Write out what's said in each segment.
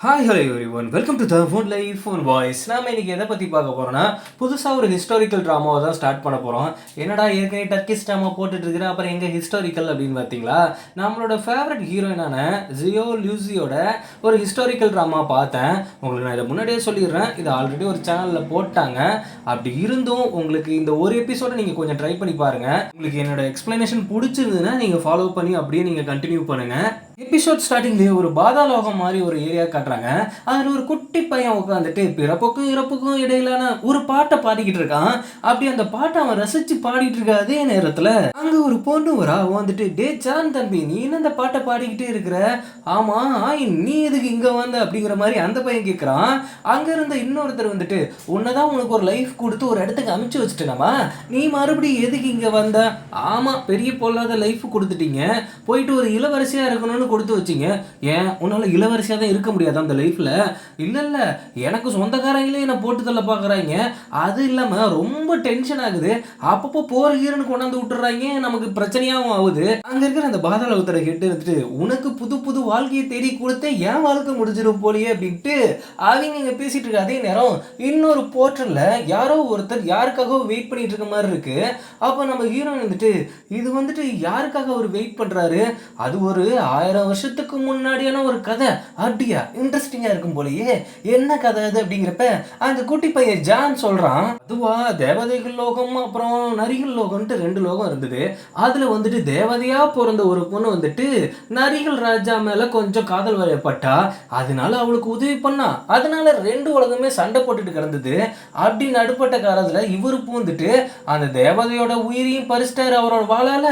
Hi hello everyone welcome to the phone life phone voice நாம் இன்னைக்கு எதை பற்றி பார்க்க போகிறோன்னா புதுசாக ஒரு ஹிஸ்டாரிக்கல் ட்ராமாவை தான் ஸ்டார்ட் பண்ண போகிறோம் என்னடா ஏற்கனவே டர்க்கிஸ் ட்ராமா போட்டுட்ருக்குற அப்புறம் எங்கே ஹிஸ்டாரிக்கல் அப்படின்னு பார்த்தீங்களா? நம்மளோட ஃபேவரட் ஹீரோயினான ஜியோ லியூசியோட ஒரு ஹிஸ்டாரிக்கல் ட்ராமா பார்த்தேன். உங்களுக்கு நான் இதை முன்னாடியே சொல்லிடுறேன். இது ஆல்ரெடி ஒரு சேனலில் போட்டாங்க. அப்படி இருந்தும் உங்களுக்கு இந்த ஒரு எபிசோடை நீங்கள் கொஞ்சம் ட்ரை பண்ணி பாருங்கள் உங்களுக்கு என்னோட எக்ஸ்ப்ளனேஷன் பிடிச்சிருந்ததுன்னா நீங்கள் ஃபாலோ பண்ணி அப்படியே நீங்கள் கண்டினியூ பண்ணுங்கள் எபிசோட் ஸ்டார்டிங்லேயே ஒரு பாதாலோகம் மாதிரி ஒரு ஏரியா காட்டுறாங்க. அதில் ஒரு குட்டி பையன் உட்காந்துட்டு பிறப்புக்கும் இறப்புக்கும் இடையிலான ஒரு பாட்டை பாடிக்கிட்டு இருக்கான். அப்படி அந்த பாட்டை அவன் ரசிச்சு பாடிட்டு இருக்க அதே நேரத்தில் அங்கே ஒரு பொண்ணு வரா வந்துட்டு டே ஜான் தம்பி நீ என்ன அந்த பாட்டை பாடிக்கிட்டே இருக்கிற? ஆமா ஆய் நீ எதுக்கு இங்கே வந்த? அப்படிங்கிற மாதிரி அந்த பையன் கேட்குறான் அங்கே இருந்த இன்னொருத்தர் வந்துட்டு உன்னை தான் உனக்கு ஒரு லைஃப் கொடுத்து ஒரு இடத்துக்கு அமுச்சு வச்சுட்டேனாமா நீ மறுபடியும் எதுக்கு இங்கே வந்த? ஆமாம் பெரிய பொல்லாத லைஃப் கொடுத்துட்டீங்க. போயிட்டு ஒரு இளவரசியாக இருக்கணும்னு கொடுத்து வச்சிங்க. ஏன்? உன்னால் இளவரசியாக தான் இருக்க முடியாது அந்த லைஃப்பில் இல்லை இல்லை. எனக்கு சொந்தக்காரங்களே என்னை போட்டு தள்ள பார்க்குறாங்க அது இல்லாமல் ரொம்ப டென்ஷன் ஆகுது. அப்பப்போ போகிற ஹீரோனு கொண்டாந்து விட்டுறாங்க. நமக்கு பிரச்சனையாகவும் ஆகுது. அங்கே இருக்கிற அந்த பாதாள உத்தரை கேட்டு இருந்துட்டு உனக்கு புது புது வாழ்க்கையை தேடி கொடுத்து என் வாழ்க்கை முடிஞ்சிடும் போலியே அப்படின்ட்டு அவங்க இங்கே பேசிட்டு இருக்க அதே நேரம் இன்னொரு போர்ட்டலில் யாரோ ஒருத்தர் யாருக்காக வெயிட் பண்ணிட்டு இருக்க மாதிரி இருக்கு. அப்போ நம்ம ஹீரோயின் வந்துட்டு இது வந்துட்டு யாருக்காக அவர் வெயிட் பண்ணுறாரு அது ஒரு ஆயிரம் வருஷத்துக்கு முன்னாடியான ஒரு கதை அப்படியா இன்ட்ரெஸ்டிங்காக இருக்கும் போலயே. என்ன கதை அது அப்படிங்கிறப்ப அந்த குட்டி பையன் ஜான் சொல்கிறான் அதுவா தேவதைகள் லோகம் அப்புறம் நரிகள் லோகம்ன்ட்டு ரெண்டு லோகம் இருந்தது. அதில் வந்துட்டு தேவதையாக பிறந்த ஒரு பொண்ணு வந்துட்டு நரிகள் ராஜா மேலே கொஞ்சம் காதல் வயப்பட்டா அதனால அவளுக்கு உதவி பண்ணா. அதனால ரெண்டு உலகமே சண்டை போட்டுட்டு கிடந்தது. அப்படி நடுப்பட்ட காலத்தில் இவரு பூந்துட்டு அந்த தேவதையோட உயிரையும் பறிச்சிட்டாரு அவரோட வாழால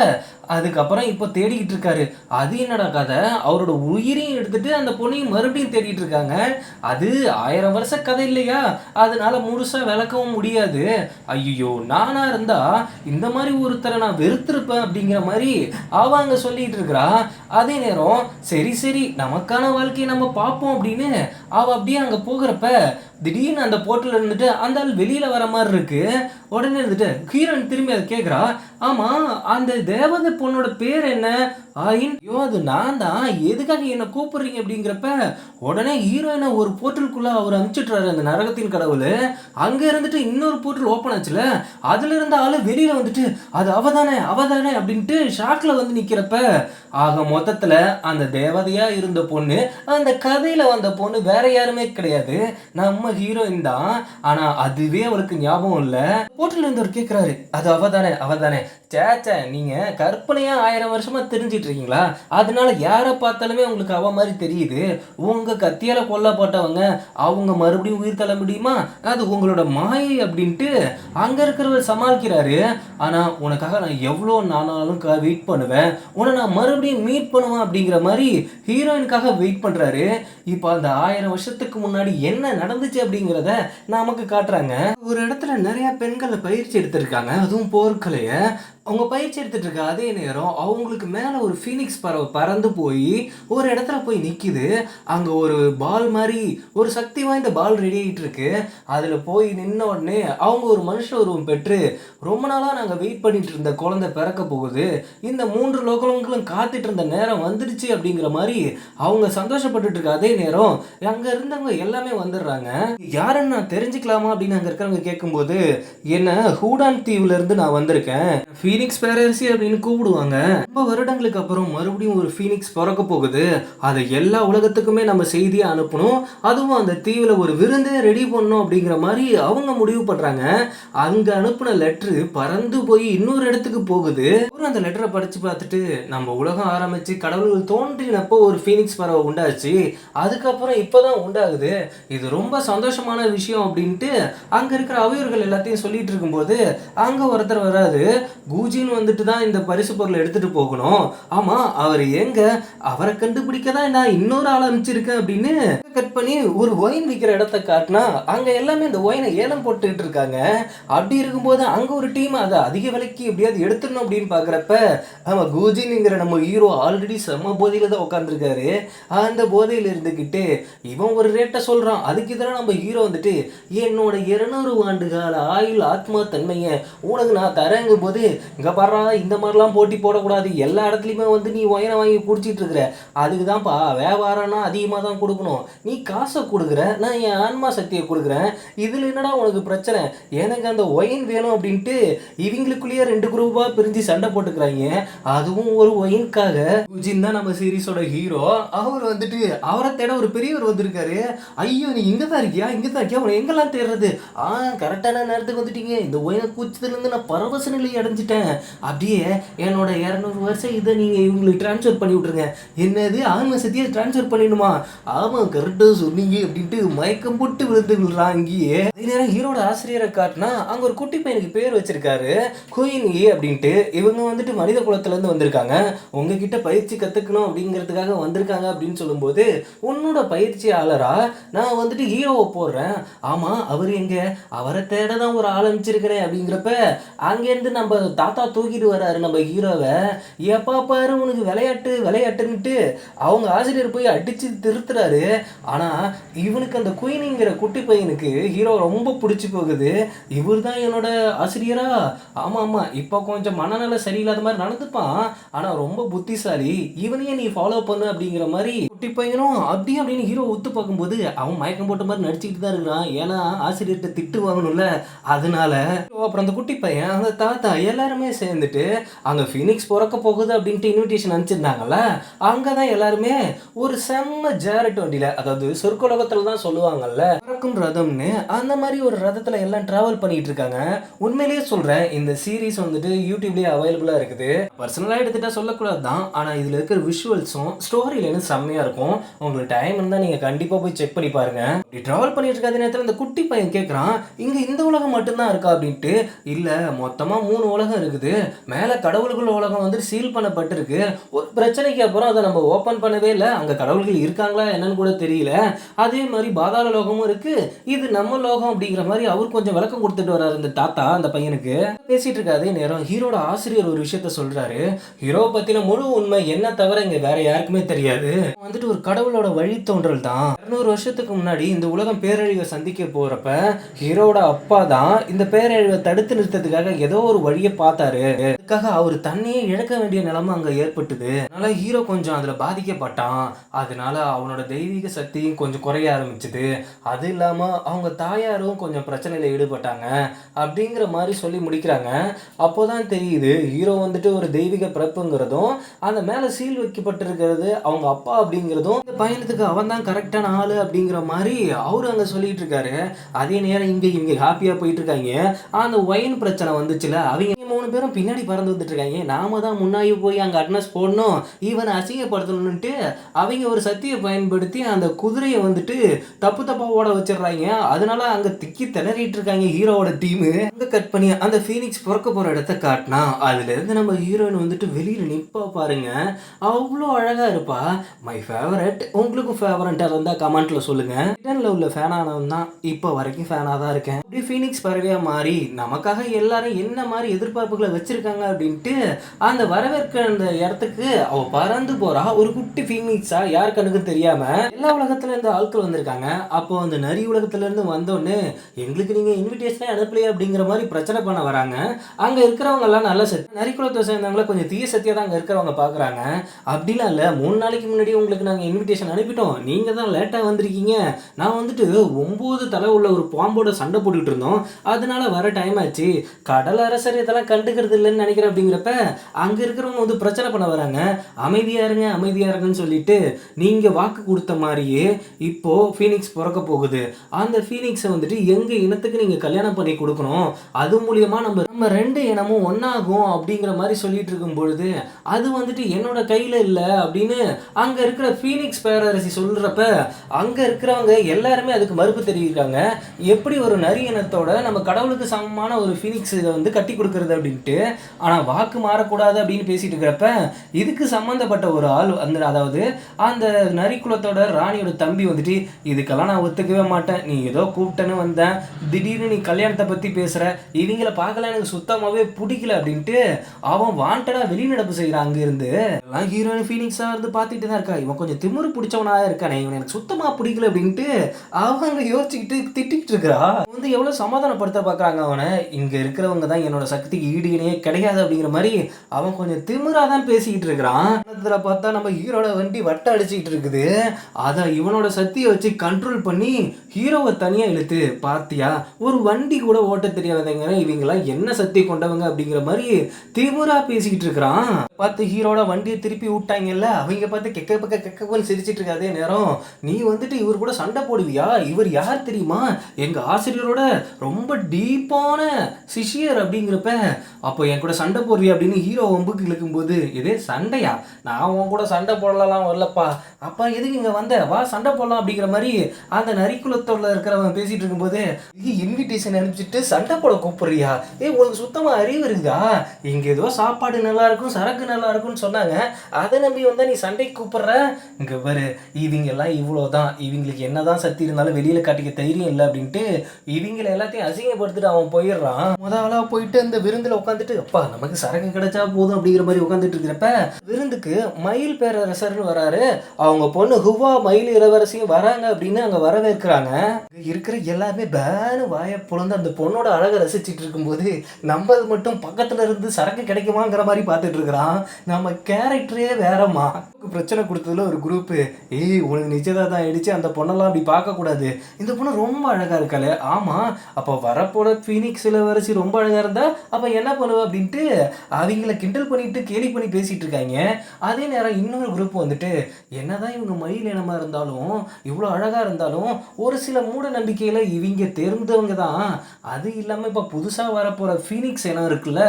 அதுக்கப்புறம் இப்போ தேடிக்கிட்டு இருக்காரு. அது என்னடா கதை? அவரோட உயிரையும் எடுத்துட்டு அந்த பொண்ணையும் மறுபடியும் தேடிட்டு இருக்காங்க. அது ஆயிரம் வருஷ கதை இல்லையா? அதனால முழுசா விளக்கவும் முடியாது. ஐயோ நானா இருந்தா இந்த மாதிரி ஒருத்தரை நான் வெறுத்திருப்பேன் அப்படிங்கிற மாதிரி அவ அங்க சொல்லிட்டு இருக்கிறா. அதே நேரம் சரி சரி நமக்கான வாழ்க்கையை நம்ம பார்ப்போம் அப்படின்னு அவள் அப்படியே அங்கே போகிறப்ப திடீர்னு அந்த போர்ட்டில் இருந்துட்டு அந்த ஆள் வெளியில வர மாதிரி இருக்கு. உடனே இருந்துட்டு ஹீரோன் திரும்பி அதை கேட்குறா ஆமா அந்த தேவதை பொண்ணோட பேர் என்ன? ஆயின். ஐயோ அது நான் தான். எதுக்காக என்னை கூப்பிடுறீங்க அப்படிங்கிறப்ப உடனே ஹீரோயினை ஒரு போர்ட்டலுக்குள்ளே அவர் அனுப்பிச்சிட்றாரு அந்த நரகத்தின் கடவுள். அங்கே இருந்துட்டு இன்னொரு போர்ட்டல் ஓப்பன் ஆச்சுல. அதுல இருந்த ஆள் வெளியில வந்துட்டு அது அவதானே அவதானே அப்படின்ட்டு ஷாக்கில் வந்து நிற்கிறப்ப ஆக மொத்தத்தில் அந்த தேவதையாக இருந்த பொண்ணு அந்த கதையில் வந்த பொண்ணு வேற வேற யாருமே கிடையாது. நம்ம ஹீரோயின் தான். ஆனா அதுவே அவளுக்கு ஞாபகம் இல்ல. போர்ட்டல் இருந்தவர் கேக்குறாரு. அது அவதானே அவதானே. சேச்சே நீங்க கற்பனையா ஆயிரம் வருஷமா தெரிஞ்சிட்டு இருக்கீங்களா? அதனால யாரை பார்த்தாலுமே உங்களுக்கு அவ மாதிரி தெரியுது. உங்க கத்தியால கொல்லப்பட்டவங்க அவங்க மறுபடியும் உயிர் தள்ள முடியுமா? அது உங்களோட மாயை அப்படின்ட்டு அங்க இருக்கிறவர் சமாளிக்கிறாரு. ஆனா உனக்காக நான் எவ்வளோ நானாலும் வெயிட் பண்ணுவேன். உன்னை நான் மறுபடியும் மீட் பண்ணுவேன் அப்படிங்கிற மாதிரி ஹீரோயினுக்காக வெயிட் பண்றாரு. இப்போ அந்த ஆயிரம் வருஷத்துக்கு முன்னாடி என்ன நடந்துச்சு அப்படிங்கிறத நமக்கு காட்டுறாங்க. ஒரு இடத்துல நிறைய பெண்களை பயிற்சி எடுத்திருக்காங்க. அதுவும் போர்க்கலைய அவங்க பயிற்சி எடுத்துட்டு இருக்க அதே நேரம் அவங்களுக்கு மேலே ஒரு ஃபீனிக்ஸ் பறவை பறந்து போய் ஒரு இடத்துல போய் நிற்கிது அங்கே ஒரு பால் மாதிரி ஒரு சக்தி வாய்ந்த பால் ரெடி ஆகிட்டு இருக்கு. அதில் போய் நின்ன உடனே அவங்க ஒரு மனுஷ உருவம் பெற்று ரொம்ப நாளாக நாங்கள் வெயிட் பண்ணிட்டு இருந்த குழந்தை பிறக்க போகுது. இந்த மூன்று லோகங்களும் காத்துட்டு இருந்த நேரம் வந்துடுச்சு அப்படிங்கிற மாதிரி அவங்க சந்தோஷப்பட்டுட்டு இருக்க அதே நேரம் அங்கே இருந்தவங்க எல்லாமே வந்துடுறாங்க. யாருன்னு நான் தெரிஞ்சுக்கலாமா அப்படின்னு அங்கே இருக்கிறவங்க கேட்கும்போது என்ன ஹூடான் தீவுல இருந்து நான் வந்திருக்கேன். ஃபீனிக்ஸ் பேரரசி அப்படின்னு கூப்பிடுவாங்க. ரொம்ப வருடங்களுக்கு அப்புறம் மறுபடியும் ஒரு ஃபீனிக்ஸ் பிறக்க போகுது. அதை எல்லா உலகத்துக்குமே நம்ம செய்தியை அனுப்பணும். அதுவும் அந்த தீவில் ஒரு விருந்தே ரெடி பண்ணணும் அப்படிங்கிற மாதிரி அவங்க முடிவு பண்றாங்க. அங்க அனுப்பின லெட்ரு பறந்து போய் இன்னொரு இடத்துக்கு போகுது. அப்புறம் அந்த லெட்டரை படிச்சு பார்த்துட்டு நம்ம உலகம் ஆரம்பிச்சு கடவுள்கள் தோன்றினப்போ ஒரு ஃபீனிக்ஸ் பறவை உண்டாச்சு. அதுக்கப்புறம் இப்போதான் தான் உண்டாகுது. இது ரொம்ப சந்தோஷமான விஷயம் அப்படின்ட்டு அங்கே இருக்கிற அவையர்கள் எல்லாத்தையும் சொல்லிட்டு இருக்கும்போது அங்கே ஒருத்தர் வராது கூஜின்னு வந்துட்டு தான் இந்த பரிசு பொருளை எடுத்துட்டு போகணும். ஆமாம் அவர் எங்க? அவரை கண்டுபிடிக்க தான் நான் இன்னொரு ஆள் அனுப்பிச்சிருக்கேன் அப்படின்னு கட் பண்ணி ஒரு ஒயின் விற்கிற இடத்த காட்டினா அங்கே எல்லாமே இந்த ஒயினை ஏலம் போட்டுக்கிட்டு இருக்காங்க. அப்படி இருக்கும்போது அங்கே ஒரு டீம் அதை அதிக விலைக்கு எப்படியாவது எடுத்துடணும் அப்படின்னு பார்க்குறப்ப ஆமாம் கூஜின்ங்கிற நம்ம ஹீரோ ஆல்ரெடி செம்ம போதையில் தான் உட்காந்துருக்காரு அந்த போதையில் இருந்துக்கிட்டு இவன் ஒரு ரேட்டை சொல்கிறான் அதுக்கு இதெல்லாம் நம்ம ஹீரோ வந்துட்டு என்னோட இருநூறு ஆண்டு கால ஆயுள் ஆத்மா தன்மையை உனக்கு நான் தரேங்கும் போது இங்கே பாடுறா இந்த மாதிரிலாம் போட்டி போடக்கூடாது. எல்லா இடத்துலையுமே வந்து நீ ஒயனை வாங்கி குடிச்சிட்டு இருக்கிற அதுக்கு தான்ப்பா வியாபாரம்னா அதிகமாக தான் கொடுக்கணும். நீ காசை கொடுக்குற நான் என் ஆன்மா சக்தியை கொடுக்குறேன். இதில் என்னடா உனக்கு பிரச்சனை? எனக்கு அந்த ஒயின் வேணும் அப்படின்ட்டு இவங்களுக்குள்ளேயே ரெண்டு குரூப்பாக பிரிஞ்சு சண்டை போட்டுக்கிறாங்க. அதுவும் ஒரு ஒயின்காக குஜின் தான் நம்ம சீரிஸோட ஹீரோ அவர் வந்துட்டு அவரை தேட ஒரு பெரியவர் வந்திருக்காரு ஐயோ நீ இங்கே தான் இருக்கியா? இங்கே தான் இருக்கியா? உன்னை எங்கெல்லாம் தேடுறது? ஆ கரெக்டான நேரத்துக்கு வந்துட்டீங்க. இந்த உயர கூச்சத்துலேருந்து நான் பரவச நிலையை அடைஞ்சிட்டேன். அப்படியே என்னோட இரநூறு வருஷம் இதை நீங்கள் இவங்களுக்கு ட்ரான்ஸ்ஃபர் பண்ணி விட்ருங்க என்னது? ஆன்ம சக்தியை ட்ரான்ஸ்ஃபர் பண்ணிடுமா ஆமாம் கரெக்டாக சொன்னீங்க அப்படின்ட்டு மயக்கம் போட்டு விழுந்து விழுறான் அங்கேயே அதே நேரம் ஹீரோட ஆசிரியரை காட்டினா அங்கே ஒரு குட்டி பையனுக்கு பேர் வச்சிருக்காரு. குயின் ஏ அப்படின்ட்டு. இவங்க வந்துட்டு மனித குலத்துலேருந்து வந்திருக்காங்க. உங்ககிட்ட பயிற்சி கற்றுக்கணும் அப்படிங்கிறதுக்காக வந்திருக்காங்க அப்படின்னு சொல்லும்போது உன்னோட பயிற்சி பயிற்சியாளரா நான் வந்துட்டு ஹீரோவை போடுறேன். ஆமாம் அவர் எங்கே? அவரை தேட தான் ஒரு ஆளமிச்சிருக்கிறேன் அப்படிங்கிறப்ப அங்கேருந்து நம்ம தாத்தா தூக்கிட்டு வர்றாரு நம்ம ஹீரோவை எப்பா பாரு உனக்கு விளையாட்டு விளையாட்டுன்னுட்டு அவங்க ஆசிரியர் போய் அடிச்சு திருத்துறாரு. ஆனால் இவனுக்கு அந்த குயினிங்கிற குட்டி பையனுக்கு ஹீரோ ரொம்ப பிடிச்சி போகுது. இவர் தான் என்னோட ஆசிரியரா? ஆமாம் ஆமாம் இப்போ கொஞ்சம் மனநல சரியில்லாத மாதிரி நடந்துப்பான். ஆனால் ரொம்ப புத்திசாலி. இவனையே நீ ஃபாலோ பண்ணு அப்படிங்கிற மாதிரி குட்டி பையனும் அப்படி அப்படின்னு ஹீரோ ஒத்து பார்க்கும்போது அவன் மயக்கம் போட்ட மாதிரி நடிச்சுக்கிட்டு தான் இருக்கிறான். ஏன்னா ஆசிரியர்கிட்ட திட்டு வாங்கணும்ல. அதனால அப்புறம் அந்த குட்டி பையன் அந்த தாத்தா எல்லாருமே சேர்ந்துட்டு அங்கே ஃபினிக்ஸ் பிறக்க போகுது அப்படின்ட்டு இன்விடேஷன் அனுப்பிச்சிருந்தாங்கல்ல அங்கே தான் எல்லாருமே ஒரு செம்ம ஜேரட் வண்டியில் அதாவது சொர்க்கலோகத்தில் தான் சொல்லுவாங்கல்ல பறக்கும் ரதம்னு அந்த மாதிரி ஒரு ரதத்தில் எல்லாம் ட்ராவல் பண்ணிட்டு இருக்காங்க. உண்மையிலேயே சொல்கிறேன் இந்த சீரிஸ் வந்துட்டு யூடியூப்லேயே அவைலபிளாக இருக்குது. பர்சனலாக எடுத்துகிட்டா சொல்லக்கூடாது தான் ஆனால் இதில் இருக்கிற விஷுவல்ஸும் ஸ்டோரி லைனும் செம்மையாக இருக்கும். உங்களுக்கு டைம் இருந்தால் நீங்கள் கண்டிப்பாக போய் செக் பண்ணி பாருங்க. இப்படி ட்ராவல் பண்ணிட்டு இருக்காத நேரத்தில் இந்த குட்டி பையன் கேட்குறான் இங்கே இந்த உலகம் மட்டும்தான் இருக்கா? அப்படின்ட்டு இல்லை மொத்தமாக மூணு உலகம் இருக்குது. மேலே கடவுள்கள் உலகம் வந்து சீல் பண்ணப்பட்டிருக்கு. ஒரு பிரச்சனைக்கு அப்புறம் அதை நம்ம ஓப்பன் பண்ணவே இல்லை. அங்கே கடவுள்கள் இருக்காங்களா என்னன்னு கூட தெரியல. அதே மாதிரி பாதாள லோகமும் இருக்கு. இது நம்ம லோகம் அப்படிங்கிற மாதிரி அவர் கொஞ்சம் விளக்கம் கொடுத்துட்டு வர்றாரு இந்த தாத்தா அந்த பையனுக்கு. பேசிட்டு இருக்க அதே நேரம் ஹீரோட ஆசிரியர் ஒரு விஷயத்த சொல்றாரு. ஹீரோவை பத்தின முழு உண்மை என்ன தவிர இங்க வேற யாருக்குமே தெரியாது. வந்து வந்துட்டு ஒரு கடவுளோட வழித்தோன்றல் தான். இரநூறு வருஷத்துக்கு முன்னாடி இந்த உலகம் பேரழிவை சந்திக்க போறப்ப ஹீரோட அப்பா தான் இந்த பேரழிவை தடுத்து நிறுத்தத்துக்காக ஏதோ ஒரு வழியை பார்த்தாரு. அதுக்காக அவர் தன்னையே இழக்க வேண்டிய நிலைமை அங்கே ஏற்பட்டுது. அதனால ஹீரோ கொஞ்சம் அதில் பாதிக்கப்பட்டான். அதனால அவனோட தெய்வீக சக்தியும் கொஞ்சம் குறைய ஆரம்பிச்சுது. அது இல்லாமல் அவங்க தாயாரும் கொஞ்சம் பிரச்சனையில் ஈடுபட்டாங்க. அப்படிங்கிற மாதிரி சொல்லி முடிக்கிறாங்க. அப்போதான் தெரியுது ஹீரோ வந்துட்டு ஒரு தெய்வீக பிறப்புங்கிறதும் அந்த மேலே சீல் வைக்கப்பட்டிருக்கிறது அவங்க அப்பா அப்படிங்கிறதும் இந்த பயணத்துக்கு அவன் தான் கரெக்டான ஆள் அப்படிங்கிற மாதிரி அவர் அங்கே சொல்லிட்டு இருக்காரு அதே நேரம் இங்கே இங்கே ஹாப்பியாக போயிட்டு இருக்காங்க அந்த ஒயின் பிரச்சனை வந்துச்சுல அவங்க மூணு பேரும் பின்னாடி நடந்து வந்துட்டுருக்காங்க. நாம தான் முன்னாடி போய் அங்கே அட்னஸ் போடணும் ஈவன் அசிங்கப்படுத்தணும்ன்ட்டு அவங்க ஒரு சக்தியை பயன்படுத்தி அந்த குதிரையை வந்துட்டு தப்பு தப்பாக ஓட வச்சிடுறாங்க. அதனால அங்கே திக்கி திணறிட்டு இருக்காங்க ஹீரோவோட டீமு அங்கே கட் பண்ணி அந்த ஃபீனிக்ஸ் பிறக்க போகிற இடத்த காட்டினா அதுலேருந்து நம்ம ஹீரோயின் வந்துட்டு வெளியில் நிற்பா பாருங்க. அவ்வளோ அழகாக இருப்பா. மை ஃபேவரட் உங்களுக்கும் ஃபேவரட்டாக இருந்தால் கமெண்ட்டில் சொல்லுங்கள் ரிட்டனில் உள்ள ஃபேனானவன் தான் இப்போ வரைக்கும் ஃபேனாக தான் இருக்கேன். அப்படியே ஃபீனிக்ஸ் பறவையாக மாறி நமக்காக எல்லாரும் என்ன மாதிரி எதிர்பார்ப்புகளை வச்சுருக்காங்க அப்படின்ட்டு அந்த வரவேற்க அந்த இடத்துக்கு அவ பறந்து போறா. ஒரு குட்டி ஃபீனிக்ஸா யார் கண்ணுக்கும் தெரியாம எல்லா உலகத்துல இருந்து ஆட்கள் வந்திருக்காங்க. அப்போ அந்த நரி உலகத்துல இருந்து வந்தோடனே எங்களுக்கு நீங்க இன்விடேஷனே அனுப்பலையே அப்படிங்கிற மாதிரி பிரச்சனை பண்ண வராங்க. அங்க இருக்கிறவங்க எல்லாம் நல்ல சக்தி நரி குலத்தை சேர்ந்தவங்கள கொஞ்சம் தீய சக்தியா தான் அங்க இருக்கிறவங்க பாக்குறாங்க. அப்படிலாம் இல்ல மூணு நாளைக்கு முன்னாடி உங்களுக்கு நாங்க இன்விடேஷன் அனுப்பிட்டோம். நீங்க தான் லேட்டா வந்திருக்கீங்க. நான் வந்துட்டு ஒன்பது தலை உள்ள ஒரு பாம்போட சண்டை போட்டுக்கிட்டு இருந்தோம். அதனால வர டைம் ஆச்சு. கடல் அரசர் இதெல்லாம் கண்டுக்கிறது இல்லைன்னு நினைக்கிறேன் அப்படிங்கிறப்ப அங்க இருக்கிறவங்க வந்து பிரச்சனை பண்ண வராங்க. அமைதியாக இருங்க அமைதியாக இருங்கன்னு சொல்லிட்டு நீங்க வாக்கு கொடுத்த மாதிரியே இப்போ ஃபீனிக்ஸ் பிறக்க போகுது. அந்த ஃபீனிக்ஸை வந்துட்டு எங்க இனத்துக்கு நீங்க கல்யாணம் பண்ணி கொடுக்கணும்? அது மூலியமா நம்ம நம்ம ரெண்டு இனமும் ஒன்னாகும் அப்படிங்கிற மாதிரி சொல்லிட்டு இருக்கும் பொழுது அது வந்துட்டு என்னோட கையில இல்லை அப்படின்னு அங்க இருக்கிற ஃபீனிக்ஸ் பேரரசி சொல்றப்ப அங்க இருக்கிறவங்க எல்லாருமே அதுக்கு மறுப்பு தெரிவிக்கிறாங்க. எப்படி ஒரு நரி இனத்தோட நம்ம கடவுளுக்கு சமமான ஒரு ஃபீனிக்ஸ் இதை வந்து கட்டி கொடுக்கறது அப்படின்ட்டு ஆனால் வாக்கு மாறக்கூடாது அப்படின்னு பேசிட்டு இருக்கிறப்ப இதுக்கு சம்மந்தப்பட்ட ஒரு ஆள் அந்த அதாவது அந்த நரிக்குலத்தோட ராணியோட தம்பி வந்துட்டு இதுக்கெல்லாம் நான் ஒத்துக்கவே மாட்டேன். நீ ஏதோ கூப்பிட்டேன்னு வந்தேன். திடீர்னு நீ கல்யாணத்தை பற்றி பேசுகிற இவங்கள பார்க்கல எனக்கு சுத்தமாகவே பிடிக்கல அப்படின்ட்டு அவன் வாண்டடாக வெளிநடப்பு செய்கிறான் அங்கேருந்து. எல்லாம் ஹீரோயின் ஃபீலிங்ஸாக இருந்து பார்த்துட்டு தான் இருக்கா. இவன் கொஞ்சம் திமிரு பிடிச்சவனாக இருக்கானே. இவன் எனக்கு சுத்தமாக பிடிக்கல அப்படின்ட்டு அவன் அங்கே யோசிச்சுக்கிட்டு திட்டிகிட்டு இருக்கிறா. வந்து எவ்வளோ சமாதானப்படுத்த பார்க்குறாங்க அவனை. இங்கே இருக்கிறவங்க தான் என்னோட சக்திக்கு ஈடு இணையே கிடையாது. அப்படிங்கிற மாதிரி அவன் கொஞ்சம் திமிரா தான் பேசிக்கிட்டு இருக்கிறான். இதில் பார்த்தா நம்ம ஹீரோட வண்டி வட்ட அடிச்சுக்கிட்டு இருக்குது. அதை இவனோட சக்தியை வச்சு கண்ட்ரோல் பண்ணி ஹீரோவை தனியாக இழுத்து பார்த்தியா ஒரு வண்டி கூட ஓட்ட தெரியாதவங்க இவங்களாம் என்ன சக்தி கொண்டவங்க அப்படிங்கிற மாதிரி திமிரா பேசிக்கிட்டு இருக்கிறான். பார்த்து ஹீரோட வண்டியை திருப்பி விட்டாங்கல்ல? அவங்க பார்த்து கெக்க பக்க கெக்கப்பன்னு சிரிச்சிட்டு இருக்காதே நேரம். நீ வந்துட்டு இவர் கூட சண்டை போடுவியா? இவர் யார் தெரியுமா? எங்க ஆசிரியரோட ரொம்ப டீப்பான சிஷியர் அப்படிங்கிறப்ப அப்போ என் கூட சண்டை போடுறியா அப்படின்னு ஹீரோ ஒம்புக்கு இழுக்கும்போது இதே சண்டையா? நான் உன் கூட சண்டை போடலாம் வரலப்பா. அப்பா எதுக்கு இங்கே வந்த? வா சண்டை போடலாம் அப்படிங்கிற மாதிரி அந்த நரிக்குலத்தோட இருக்கிறவன் பேசிட்டு இருக்கும்போது இது இன்விடேஷன் அனுப்பிச்சிட்டு சண்டை போட கூப்பிடுறியா? ஏய் உங்களுக்கு சுத்தமாக அறிவு இருக்குதா இங்கே ஏதோ சாப்பாடு நல்லா இருக்கும் சரக்கு நல்லா இருக்கும்னு சொன்னாங்க. அதை நம்பி வந்தால் நீ சண்டைக்கு கூப்பிடுற? இங்கே பாரு இவங்கெல்லாம் இவ்வளோ இவ்வளோதான். இவங்களுக்கு என்னதான் சக்தி இருந்தாலும் வெளியில் காட்டிக்க தைரியம் இல்லை அப்படின்ட்டு இவங்களை எல்லாத்தையும் அசிங்கப்படுத்திட்டு அவன் போயிடுறான். முதல்ல போயிட்டு அந்த விருந்தில் உட்காந்துட்டு அப்பா நமக்கு சரக்கு கிடைச்சா போதும் அப்படிங்கிற மாதிரி உட்காந்துட்டு இருக்கிறப்ப விருந்துக்கு மயில் பேரரசர்னு வராரு. அவங்க பொண்ணு ஹுவா மயில் இளவரசியும் வராங்க அப்படின்னு அங்க வரவேற்கிறாங்க. இருக்கிற எல்லாருமே பேனு வாய புலந்து அந்த பொண்ணோட அழகை ரசிச்சிட்டு இருக்கும்போது நம்ம மட்டும் பக்கத்துல இருந்து சரக்கு கிடைக்குமாங்கிற மாதிரி பார்த்துட்டு இருக்கிறான். நம்ம கேரக்டரே வேறம்மா. பிரச்சனை கொடுத்ததுல ஒரு குரூப்பு ஏய் உனக்கு நிச்சயதார்த்தம் ஆயிடுச்சு. அந்த பொண்ணெல்லாம் அப்படி பார்க்கக்கூடாது. இந்த பொண்ணு ரொம்ப அழகா இருக்காளே. ஆமா அப்போ வரப்போற ஃபீனிக்ஸ் இளவரசி ரொம்ப அழகா இருந்தா அப்போ என்ன பண்ணுவ அப்படின்ட்டு அவங்கள கிண்டல் பண்ணிட்டு கேலி பண்ணி பேசிட்டு இருக்காங்க. அதே நேரம் இன்னொரு குரூப் வந்துட்டு என்னதான் இவங்க மயில் இனமாக இருந்தாலும் இவ்வளோ அழகாக இருந்தாலும் ஒரு சில மூட நம்பிக்கையில் இவங்க தெரிந்தவங்க தான். அது இல்லாமல் இப்போ புதுசாக வரப்போகிற ஃபீனிக்ஸ் இனம் இருக்குல்ல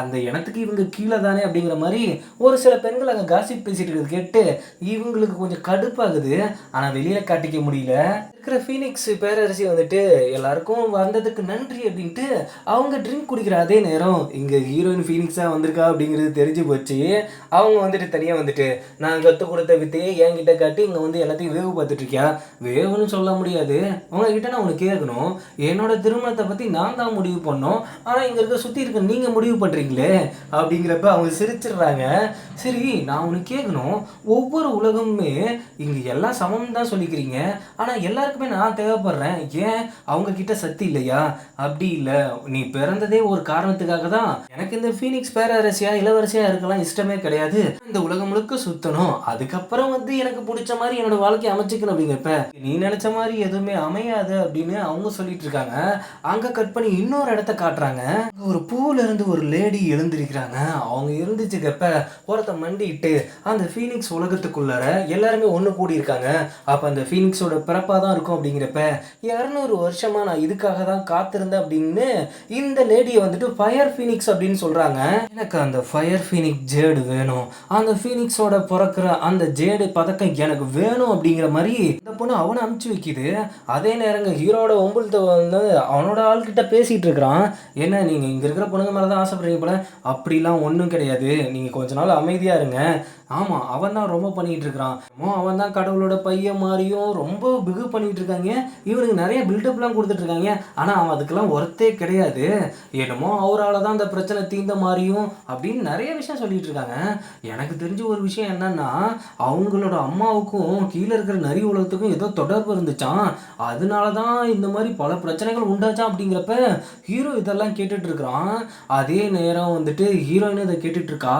அந்த இனத்துக்கு இவங்க கீழே தானே அப்படிங்கிற மாதிரி ஒரு சில பெண்கள் அங்கே காசிப் பேசிட்டு இருக்கிறது கேட்டு இவங்களுக்கு கொஞ்சம் கடுப்பாகுது. ஆனால் வெளியில் காட்டிக்க முடியல. இருக்கிற ஃபீனிக்ஸ் பேரரசி வந்துட்டு எல்லாருக்கும் வந்ததுக்கு நன்றி அப்படின்ட்டு அவங்க ட்ரிங்க் குடிக்கிற அதே நேரம் இங்கே ஹீரோயின் ஃபீனிக்ஸாக வந்திருக்கா அப்படிங்கிறது தெரிஞ்சு போச்சு. அவங்க வந்துட்டு தனியாக வந்துட்டு நான் கற்றுக் கொடுத்த வித்தையே என்கிட்ட காட்டி இங்கே வந்து எல்லாத்தையும் வேவு பார்த்துட்ருக்கியா வேவுன்னு சொல்ல முடியாது. உங்ககிட்ட நான் உனக்கு கேட்கணும். என்னோட திருமணத்தை பற்றி நான் தான் முடிவு பண்ணோம். ஆனால் இங்கே இருக்க சுற்றி இருக்க நீங்கள் முடிவு பண்ணுறீங்களே அப்படிங்கிறப்ப அவங்க சிரிச்சிடுறாங்க. சரி நான் உனக்கு கேட்கணும். ஒவ்வொரு உலகமுமே இங்கே எல்லாம் சமம் தான் சொல்லிக்கிறீங்க. ஆனால் எல்லாருக்கும் நான் தேவைப்படுறேன். ஏன்? அவங்க கிட்ட சக்தி இல்லையா? அப்படி இல்லை. நீ பிறந்ததே ஒரு காரணத்துக்காக தான். எனக்கு இந்த ஃபீனிக்ஸ் பேரரசியா இளவரசியா இருக்கலாம் இஷ்டமே கிடையாது. இந்த உலகம் முழுக்க சுத்தணும். அதுக்கப்புறம் வந்து எனக்கு பிடிச்ச மாதிரி என்னோட வாழ்க்கையை அமைச்சிக்கணும் அப்படிங்கிறப்ப நீ நினைச்ச மாதிரி எதுவுமே அமையாது அப்படின்னு அவங்க சொல்லிட்டு இருக்காங்க. அங்க கட் பண்ணி இன்னொரு இடத்த காட்டுறாங்க. ஒரு பூல இருந்து ஒரு லேடி எழுந்திருக்கிறாங்க. அவங்க இருந்துச்சுக்கப்ப ஒருத்த மண்டிட்டு அந்த ஃபீனிக்ஸ் உலகத்துக்குள்ளார எல்லாருமே ஒன்று கூடி இருக்காங்க அப்போ அந்த ஃபீனிக்ஸோட பிறப்பாக தான் இருக்கும் அப்படிங்கிறப்ப இரநூறு வருஷமா நான் இதுக்காக தான் காத்திருந்தேன் அப்படின்னு இந்த லேடியை வந்துட்டு ஃபயர் ஃபீனிக்ஸ் அப்படின்னு சொல்றாங்க. எனக்கு அந்த ஃபயர் ஃபீனிக்ஸ் ஜேடு வேணும். அந்த ஃபீனிக்ஸோட பிறக்கிற அந்த ஜேடு பதக்கம் எனக்கு வேணும் அப்படிங்கிற மாதிரி இந்த பொண்ணு அவனை அமுச்சு வைக்குது. அதே நேரங்க ஹீரோட ஒம்புலத்தை வந்து அவனோட ஆள்கிட்ட பேசிட்டு இருக்கிறான். என்ன நீங்க இங்க இருக்கிற பொண்ணுங்க மேலே தான் ஆசைப்படுறீங்க போல? அப்படிலாம் ஒன்றும் கிடையாது. நீங்க கொஞ்ச நாள் அமைதியா இருங்க. ஆமா அவன் தான் ரொம்ப பண்ணிட்டு இருக்கிறான். அவன் தான் கடவுளோட பையன் மாதிரியும் ரொம்ப பிகு இருக்காங்க இவனுக்கு நிறைய பில்டப்லாம் கொடுத்துட்டு இருக்காங்க ஆனா அவன் அதுக்கெல்லாம் ஒர்த்தே கிடையாது. என்னமோ அவரால் தான் அந்த பிரச்சனை தீர்ந்த மாதிரியும் அப்படின்னு நிறைய விஷயம் சொல்லிட்டு இருக்காங்க எனக்கு தெரிஞ்ச ஒரு விஷயம் என்னன்னா அவங்களோட அம்மாவுக்கும் கீழே இருக்கிற நரி உலகத்துக்கும் ஏதோ தொடர்பு இருந்துச்சான் அதனால தான் இந்த மாதிரி பல பிரச்சனைகள் உண்டாச்சான் அப்படிங்கிறப்ப ஹீரோ இதெல்லாம் கேட்டுட்டு இருக்கிறான் அதே நேரம் வந்துட்டு ஹீரோயின் இதை கேட்டுட்டு இருக்கா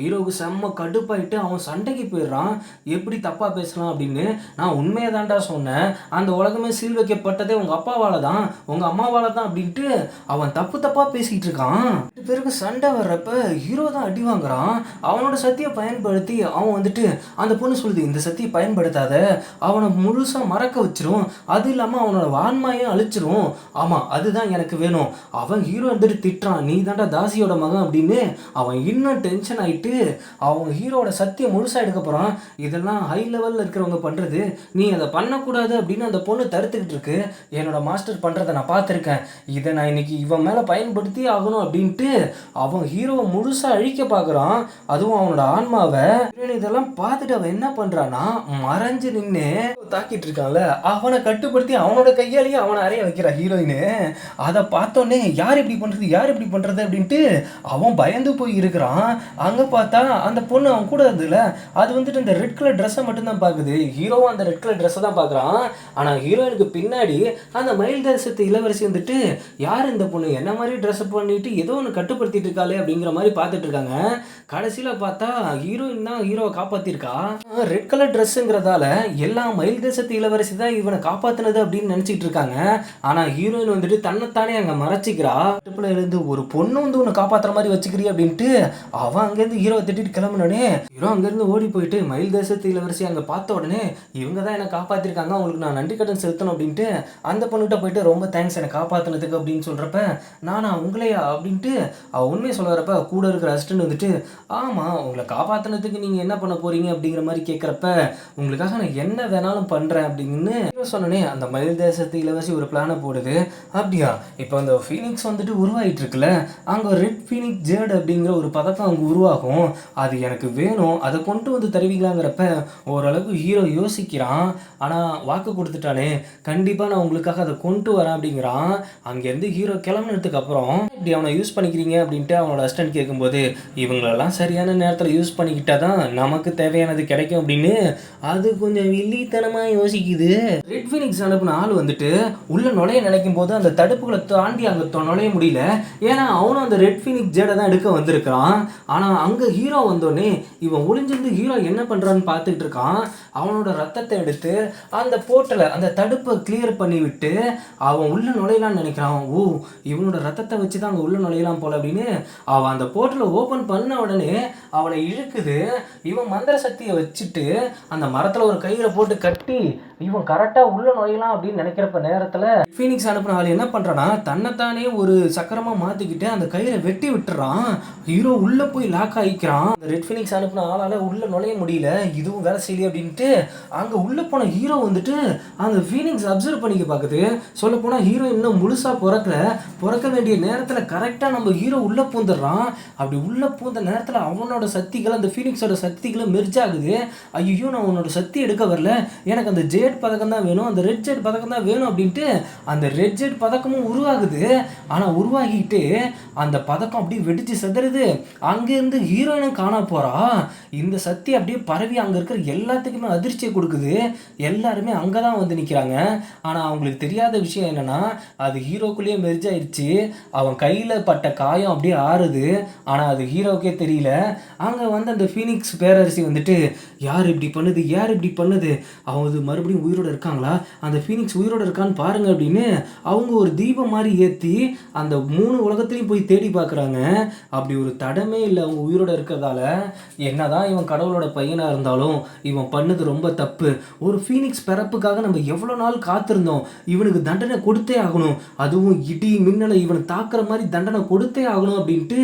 ஹீரோவுக்கு செம்ம கடுப்பாயிட்டு அவன் சண்டைக்கு போயிடுறான். எப்படி தப்பா பேசலாம் அப்படின்னு நான் உண்மையை தான்டா சொன்னேன். அந்த உலகமே சீல் வைக்கப்பட்டதே உங்க அப்பாவால தான் உங்க அம்மாவால தான் அப்படின்ட்டு அவன் தப்பு தப்பா பேசிகிட்டு இருக்கான். ரெண்டு பேருக்கு சண்டை வர்றப்ப ஹீரோ தான் அடி வாங்குறான். அவனோட சக்தியை பயன்படுத்தி அவன் வந்துட்டு அந்த பொண்ணு சொல்லுது இந்த சக்தியை பயன்படுத்தாத. அவனை முழுசா மறக்க வச்சிரும். அது இல்லாம அவனோட வான்மையும் அழிச்சிரும். ஆமா அதுதான் எனக்கு வேணும். அவன் ஹீரோ வந்துட்டு திட்டுறான். நீ தாண்டா தாசியோட மகன் அப்படின்னு அவன் இன்னும் டென்ஷன் ஆயிட்டு அவன் ஹீரோட சத்தியம் முழுசாக எடுக்க போறான். இதெல்லாம் ஹை லெவல்ல இருக்கிறவங்க பண்றது. நீ அதை பண்ணக்கூடாது அப்படின்னு அந்த பொண்ணு தடுத்துக்கிட்டு இருக்கு. என்னோட மாஸ்டர் பண்றதை நான் பார்த்துருக்கேன். இதை நான் இன்னைக்கு இவன் மேல பயன்படுத்தி ஆகணும் அப்படின்ட்டு அவன் ஹீரோவை முழுசா அழிக்க பார்க்குறான். அதுவும் அவனோட ஆன்மாவை. இதெல்லாம் பார்த்துட்டு அவன் என்ன பண்றான்னா மறைஞ்சு நின்று தாக்கிட்டு இருக்கான்ல. அவனை கட்டுப்படுத்தி அவனோட கையாலேயே அவனை அறைய வைக்கிறா ஹீரோயின் அதை பார்த்தோன்னே யார் இப்படி பண்றது? யார் இப்படி பண்றது? அப்படின்ட்டு அவன் பயந்து போய் இருக்கிறான். அங்க பார்த்தா அந்த பொண்ணு அவன் கூட இருந்ததுல. அது வந்துட்டு இந்த ரெட் கலர் ட்ரெஸ்ஸை மட்டும்தான் பார்க்குது. ஹீரோவும் அந்த ரெட் கலர் ட்ரெஸ்ஸை தான் பார்க்குறான். ஆனால் ஹீரோயினுக்கு பின்னாடி அந்த மயில் தேசத்து இளவரசி வந்துட்டு யார் இந்த பொண்ணு? என்ன மாதிரி ட்ரெஸ் பண்ணிட்டு ஏதோ ஒன்று கட்டுப்படுத்திட்டு இருக்காளே அப்படிங்கிற மாதிரி பார்த்துட்டு இருக்காங்க. கடைசியில் பார்த்தா ஹீரோயின் தான் ஹீரோவை காப்பாற்றிருக்கா ரெட் கலர் ட்ரெஸ்ஸுங்கிறதால எல்லா மயில் தேசத்து இளவரசி தான் இவனை காப்பாற்றினது அப்படின்னு நினச்சிட்டு இருக்காங்க. ஆனால் ஹீரோயின் வந்துட்டு தன்னைத்தானே அங்கே மறைச்சிக்கிறா. ட்ரிப்பில் இருந்து ஒரு பொண்ணு வந்து உன்னை காப்பாற்றுற மாதிரி வச்சுக்கிறீ அப்படின்ட்டு அவன் அங்கேருந்து ஹீரோவை திட்டிட்டு கிளம்புனோடனே ஹீரோ அங்கேருந்து ஓடி போயிட்டு மயில் தேசத்து இளவரசி அங்கே பார்த்த உடனே இவங்க தான் என்னை காப்பாற்றிருக்காங்க அவங்களுக்கு நான் நன்றி கடன் செலுத்தணும் அப்படின்ட்டு அந்த பொண்ணுகிட்ட போயிட்டு ரொம்ப தேங்க்ஸ் என்னை காப்பாற்றினதுக்கு அப்படின்னு சொல்கிறப்ப நானா உங்களையா? அப்படின்ட்டு அவள் உண்மையை சொல்ல வரப்ப கூட இருக்கிற அசிஸ்டன்ட் வந்துட்டு ஆமாம் உங்களை காப்பாற்றினதுக்கு நீங்கள் என்ன பண்ண போறீங்க? அப்படிங்கிற மாதிரி கேட்குறப்ப உங்களுக்காக நான் என்ன வேணாலும் பண்ணுறேன் அப்படின்னு ஹீரோ சொன்னனே அந்த மயில் தேசத்து இளவரசி ஒரு பிளானை போடுது. அப்படியா? இப்போ அந்த ஃபீனிக்ஸ் வந்துட்டு உருவாகிட்டு இருக்குல்ல அங்கே ரெட் ஃபீனிக் ஜேர்ட் அப்படிங்கிற ஒரு பதக்கம் அங்கே உருவாகும். அது எனக்கு வேணும். அதை கொண்டு வந்து தருவீங்களாங்கிறப்ப ஓரளவுக்கு ஹீரோ யோசிக்கிறான். ஆனால் வாக்கு கொடுத்து கொடுத்துட்டானே கண்டிப்பாக நான் உங்களுக்காக அதை கொண்டு வரேன் அப்படிங்கிறான். அங்கேருந்து ஹீரோ கிளம்புனதுக்கு அப்புறம் இப்படி அவனை யூஸ் பண்ணிக்கிறீங்க? அப்படின்ட்டு அவனோட அசிஸ்டன்ட் கேட்கும்போது இவங்களெல்லாம் சரியான நேரத்தில் யூஸ் பண்ணிக்கிட்டா தான் நமக்கு தேவையானது கிடைக்கும் அப்படின்னு அது கொஞ்சம் வில்லித்தனமாக யோசிக்குது. ரெட் ஃபினிக்ஸ் அனுப்பின ஆள் வந்துட்டு உள்ள நுழைய நினைக்கும் போது அந்த தடுப்புகளை தாண்டி அங்கே நுழைய முடியல. ஏன்னா அவனும் அந்த ரெட் ஃபினிக் ஜேடை தான் எடுக்க வந்திருக்கிறான். ஆனால் அங்கே ஹீரோ வந்தோடனே இவன் ஒளிஞ்சிருந்து ஹீரோ என்ன பண்ணுறான்னு பார்த்துட்டு இருக்கான். அவனோட ரத்தத்தை எடுத்து அந்த போர்ட்டலை அந்த தடுப்பை கிளியர் பண்ணி விட்டு அவன் உள்ள நுழையலாம்னு நினைக்கிறான். ஓ இவனோட ரத்தத்தை வச்சு தான் அங்கே உள்ள நுழையலாம் போல அப்படின்னு அவன் அந்த போர்ட்டலை ஓப்பன் பண்ண உடனே அவனை இழுக்குது. இவன் மந்திர சக்தியை வச்சுட்டு அந்த மரத்தில் ஒரு கயிறை போட்டு கட்டி இவன் கரெக்டாக உள்ள நுழையலாம் அப்படின்னு நினைக்கிறப்ப நேரத்தில் ஃபீனிக்ஸ் அனுப்பின ஆள் என்ன பண்ணுறான்னா தன்னைத்தானே ஒரு சக்கரமாக மாற்றிக்கிட்டு அந்த கயிறை வெட்டி விட்டுறான். ஹீரோ உள்ளே போய் லாக் ஆகிக்கிறான். அந்த ரெட் ஃபீனிக்ஸ் அனுப்பின ஆளால் உள்ளே நுழைய முடியல. இதுவும் வேலை செய்யலையே அப்படின்ட்டு அங்கே உள்ளே போன ஹீரோ வந்துட்டு அந்த ஃபீலிங்ஸ் அப்சர்வ் பண்ணிக்க பார்க்குது. சொல்ல போனால் ஹீரோ இன்னும் முழுசாக பிறக்கல. பிறக்க வேண்டிய நேரத்தில் கரெக்டாக நம்ம ஹீரோ உள்ளே பூந்துடுறான். அப்படி உள்ளே பூந்த நேரத்தில் அவனோட சக்திகள் அந்த ஃபீலிங்ஸோட சக்திகளை மெர்ஜ் ஆகுது. ஐயோ நான் உன்னோட சக்தி எடுக்க வரல. எனக்கு அந்த ஜேட் பதக்கம் தான் வேணும் அந்த ரெட் ஜெட் பதக்கம் தான் வேணும் அப்படின்ட்டு அந்த ரெட் ஜெட் பதக்கமும் உருவாகுது. ஆனால் உருவாகிட்டு அந்த பதக்கம் அப்படியே வெடிச்சு செதறுது. அங்கேருந்து ஹீரோயினும் காண போகிறா இந்த சக்தி அப்படியே பரவி அங்கே இருக்கிற எல்லாத்துக்குமே அதிர்ச்சியை கொடுக்குது. எல்லாருமே அங்கே தான் வந்து நிற்கிறாங்க ஆனால் அவங்களுக்கு தெரியாத விஷயம் என்னன்னா அது ஹீரோக்குள்ளேயே மெர்ஜ் ஆயிடுச்சு. அவன் கையில் பட்ட காயம் அப்படியே ஆறுது. ஆனால் அது ஹீரோவுக்கே தெரியல. அங்கே வந்து அந்த ஃபீனிக்ஸ் பேரரசி வந்துட்டு யார் இப்படி பண்ணுது? யார் இப்படி பண்ணுது? அவங்க மறுபடியும் உயிரோட இருக்காங்களா? அந்த ஃபீனிக்ஸ் உயிரோட இருக்கான்னு பாருங்க அப்படின்னு அவங்க ஒரு தீபம் மாதிரி ஏற்றி அந்த மூணு உலகத்துலையும் போய் தேடி பார்க்குறாங்க அப்படி ஒரு தடமே இல்லை. அவங்க உயிரோட இருக்கிறதால என்னதான் இவன் கடவுளோட பையனாக இருந்தாலும் இவன் பண்ணது ரொம்ப தப்பு. ஒரு ஃபீனிக்ஸ் பிறப்புக்காக நம்ம எவ்வளோ நாள் காத்திருந்தோம்? இவனுக்கு தண்டனை கொடுத்தே ஆகணும். அதுவும் இடி மின்னலை இவனை தாக்குற மாதிரி தண்டனை கொடுத்தே ஆகணும் அப்படின்ட்டு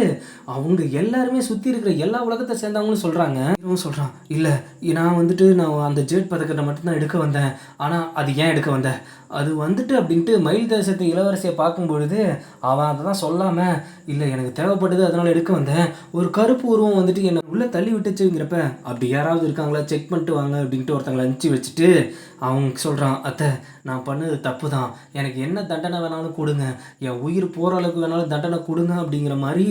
அவங்க எல்லாருமே சுற்றி இருக்கிற எல்லா உலகத்தை சேர்ந்தவங்களும் சொல்கிறாங்க இவன் சொல்கிறான் இல்லை நான் வந்துட்டு நான் அந்த ஜேட் பதக்கத்தை மட்டும்தான் எடுக்க வந்தேன். ஆனால் அது ஏன் எடுக்க வந்தேன்? அது வந்துட்டு அப்படின்ட்டு மயில் தேசத்து இளவரசியை பார்க்கும்பொழுது அவன் அதை தான் சொல்லாமல் இல்லை எனக்கு தேவைப்பட்டது அதனால் எடுக்க வந்தேன். ஒரு கருப்பு உருவம் வந்துட்டு என்னை உள்ளே தள்ளி விட்டுச்சுங்கிறப்ப அப்படி யாராவது இருக்காங்களா? செக் பண்ணிட்டு வாங்க அப்படின்ட்டு ஒருத்தங்களை அனுப்பிச்சி வச்சுட்டு அவங்க சொல்கிறான் அத்தை நான் பண்ணது தப்பு தான் எனக்கு என்ன தண்டனை வேணாலும் கொடுங்க. என் உயிர் போகிற அளவுக்கு வேணாலும் தண்டனை கொடுங்க அப்படிங்கிற மாதிரி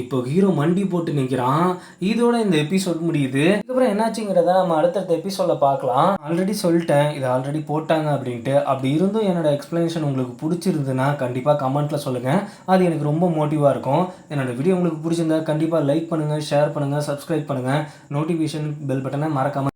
இப்போ ஹீரோ மண்டி போட்டு நிற்கிறான் இதோட இந்த எபிசோட் முடியுது. அதுக்கப்புறம் என்னாச்சுங்கிறத நம்ம அடுத்தடுத்த எபிசோடில் பார்க்கலாம். ஆல்ரெடி சொல்லிட்டேன் இது ஆல்ரெடி போட்டாங்க அப்படின்ட்டு. அப்படி இருந்தும் என்னோட எக்ஸ்ப்ளனேஷன் உங்களுக்கு பிடிச்சிருந்ததுன்னா கண்டிப்பாக கமெண்ட்டில் சொல்லுங்கள் அது எனக்கு ரொம்ப மோட்டிவாக இருக்கும். என்னோடய வீடியோ உங்களுக்கு பிடிச்சிருந்தா கண்டிப்பாக லைக் பண்ணுங்கள் ஷேர் பண்ணுங்கள் சப்ஸ்கிரைப் பண்ணுங்கள் நோட்டிஃபிகேஷன் பெல் பட்டனை மறக்காமல்